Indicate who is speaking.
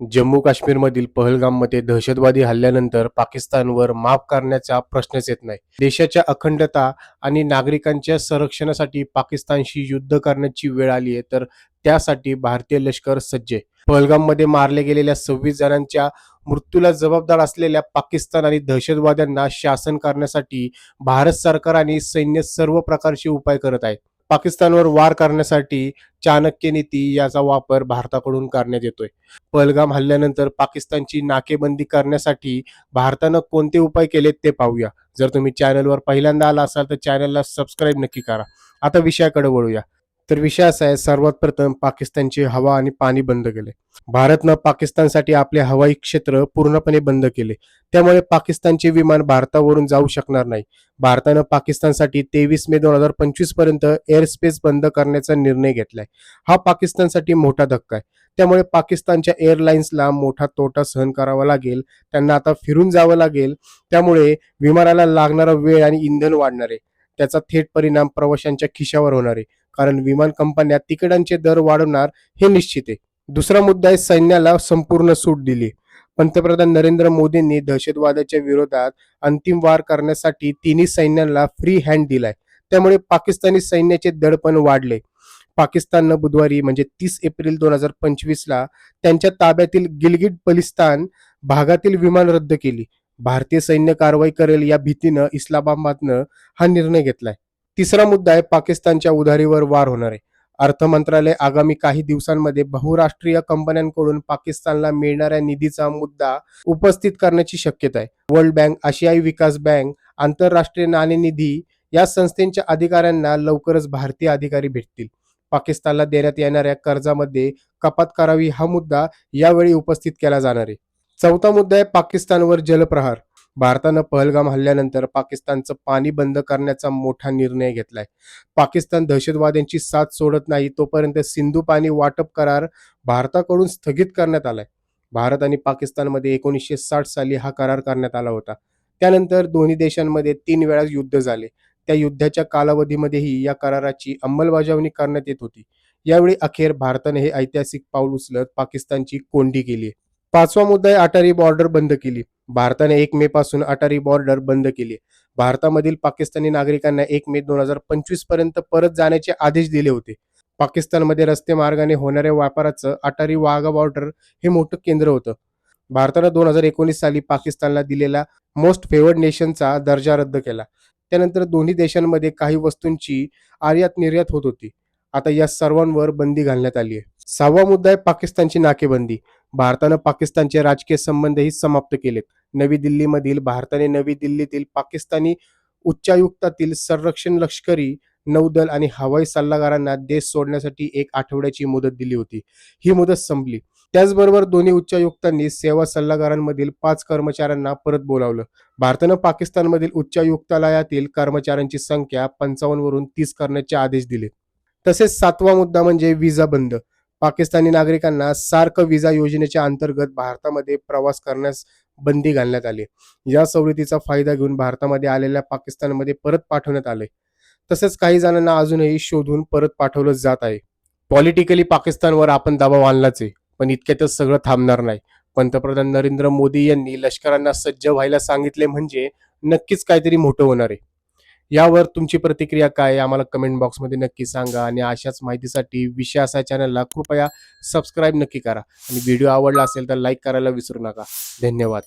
Speaker 1: जम्मू काश्मीरमधील पहलगाममध्ये दहशतवादी हल्ल्यानंतर पाकिस्तानवर माफ करण्याचा प्रश्नच येत नाही. देशाच्या अखंडता आणि नागरिकांच्या संरक्षणासाठी पाकिस्तानशी युद्ध करण्याची वेळ आली आहे तर त्यासाठी भारतीय लष्कर सज्ज आहे. पहलगाममध्ये मारले गेलेल्या सव्वीस जणांच्या मृत्यूला जबाबदार असलेल्या पाकिस्तान आणि दहशतवाद्यांना शासन करण्यासाठी भारत सरकार आणि सैन्य सर्व प्रकारचे उपाय करत आहेत. पाकिस्तानवर वार करण्यासाठी चाणक्य नीती याचा वापर भारताकडून करण्यात येतोय. पहलगाम हल्ल्यानंतर पाकिस्तानची नाकेबंदी करण्यासाठी भारतानं कोणते उपाय केलेत ते पाहूया. जर तुम्ही चॅनलवर पहिल्यांदा आला असाल तर चॅनलला सबस्क्राईब नक्की करा. आता विषयाकडे वळूया. तर विषय असा आहे सर्वात प्रथम पाकिस्तानचे हवा आणि पाणी बंद केले. भारतनं पाकिस्तानसाठी आपले हवाई क्षेत्र पूर्णपणे बंद केले. त्यामुळे पाकिस्तानचे विमान भारतावरून जाऊ शकणार नाही. भारतानं पाकिस्तानसाठी तेवीस मे दोन हजार पंचवीसपर्यंत एअर स्पेस बंद करण्याचा निर्णय घेतलाय. हा पाकिस्तानसाठी मोठा धक्का आहे. त्यामुळे पाकिस्तानच्या एअरलाइन्सला मोठा तोटा सहन करावा लागेल. त्यांना आता फिरून जावं लागेल. त्यामुळे विमानाला लागणारा वेळ आणि इंधन वाढणार आहे. त्याचा थेट परिणाम प्रवाशांच्या खिशावर होणार आहे. कारण विमान कंपन्या तिकिटांचे दर वाढवणार हे निश्चित आहे. दुसरा मुद्दा आहे सैन्याला संपूर्ण सूट दिली. पंतप्रधान नरेंद्र मोदींनी दहशतवादाच्या विरोधात अंतिम वार करण्यासाठी तिन्ही सैन्याला फ्री हँड दिलाय. त्यामुळे पाकिस्तानी सैन्याचे दडपण वाढले. पाकिस्ताननं बुधवारी म्हणजे तीस एप्रिल दोन हजार पंचवीस ला त्यांच्या ताब्यातील गिलगिट बलिस्तान भागातील विमान रद्द केली. भारतीय सैन्य कारवाई करेल या भीतीनं इस्लामाबादनं हा निर्णय घेतलाय. तिसरा मुद्दा आहे पाकिस्तानच्या उधारीवर वार होणार आहे. अर्थ मंत्रालय आगामी काही दिवसांमध्ये बहुराष्ट्रीय कंपन्यांकडून पाकिस्तानला मिळणाऱ्या निधीचा मुद्दा उपस्थित करण्याची शक्यता आहे. वर्ल्ड बँक आशियाई विकास बँक आंतरराष्ट्रीय नाणेनिधी या संस्थेच्या अधिकाऱ्यांना लवकरच भारतीय अधिकारी भेटतील. पाकिस्तानला देण्यात येणाऱ्या कर्जामध्ये कपात करावी हा मुद्दा यावेळी उपस्थित केला जाणार आहे. चौथा मुद्दा आहे पाकिस्तानवर जलप्रहार. भारतानं पहलगाम हल्ल्यानंतर पाकिस्तानचं पाणी बंद करण्याचा मोठा निर्णय घेतलाय. पाकिस्तान दहशतवाद्यांची साथ सोडत नाही तोपर्यंत सिंधू पाणी वाटप करार भारताकडून स्थगित करण्यात आलाय. भारत आणि पाकिस्तानमध्ये एकोणीसशे साठ साली हा करार करण्यात आला होता. त्यानंतर दोन्ही देशांमध्ये तीन वेळा युद्ध झाले. त्या युद्धाच्या कालावधीमध्येही या कराराची अंमलबजावणी करण्यात येत होती. यावेळी अखेर भारताने हे ऐतिहासिक पाऊल उचलत पाकिस्तानची कोंडी केली पाचवा मुद्दा आहे अटारी बॉर्डर बंद केली. भारताने एक मे पासून अटारी बॉर्डर बंद केली. भारतामधील पाकिस्तानी नागरिकांना एक मे दोन हजार पंचवीसपर्यंत परत जाण्याचे आदेश दिले होते. पाकिस्तानमध्ये रस्ते मार्गाने होणाऱ्या व्यापाराचं अटारी वाघा बॉर्डर हे मोठं केंद्र होतं. भारतानं दोन हजार एकोणीस साली पाकिस्तानला दिलेला मोस्ट फेवर्ड नेशनचा दर्जा रद्द केला. त्यानंतर दोन्ही देशांमध्ये काही वस्तूंची आयात निर्यात होत होती. आता या सर्वांवर बंदी घालण्यात आली आहे. सहावा मुद्दा आहे पाकिस्तानची नाकेबंदी. भारतानं पाकिस्तानचे राजकीय संबंधही समाप्त केलेत. नवी दिल्लीमधील भारताने नवी दिल्लीतील पाकिस्तानी उच्चायुक्तातील संरक्षण लष्करी नौदल आणि हवाई सल्लागारांना देश सोडण्यासाठी एक आठवड्याची मुदत दिली होती. ही मुदत संपली. त्याचबरोबर दोन्ही उच्चायुक्तांनी सेवा सल्लागारांमधील पाच कर्मचाऱ्यांना परत बोलावलं. भारतानं पाकिस्तानमधील उच्चायुक्तालयातील कर्मचाऱ्यांची संख्या पंचावन्न वरून तीस करण्याचे आदेश दिले. तसेच सातवा मुद्दा म्हणजे विजा बंद. पाकिस्तानी नागरिकांना सार्क विजा योजनेच्या अंतर्गत भारतामध्ये प्रवास करण्यास बंदी घालण्यात आली. या सवलतीचा फायदा घेऊन भारतामध्ये आलेल्या पाकिस्तानमध्ये परत पाठवण्यात आले तसेच काही जणांना अजूनही शोधून परत पाठवलं जात आहे. पॉलिटिकली पाकिस्तानवर आपण दबाव आणलाच आहे पण इतक्यातच सगळं थांबणार नाही. पंतप्रधान नरेंद्र मोदी यांनी लष्करांना सज्ज व्हायला सांगितले म्हणजे नक्कीच काहीतरी मोठं होणार आहे. यावर तुमची प्रतिक्रिया काय आहे? आम्हाला कमेंट बॉक्समध्ये नक्की सांगा आणि अशाच माहितीसाठी विषय असा चॅनलला कृपया सबस्क्राईब नक्की करा. आणि व्हिडिओ आवडला असेल तर लाईक करायला विसरू नका. धन्यवाद.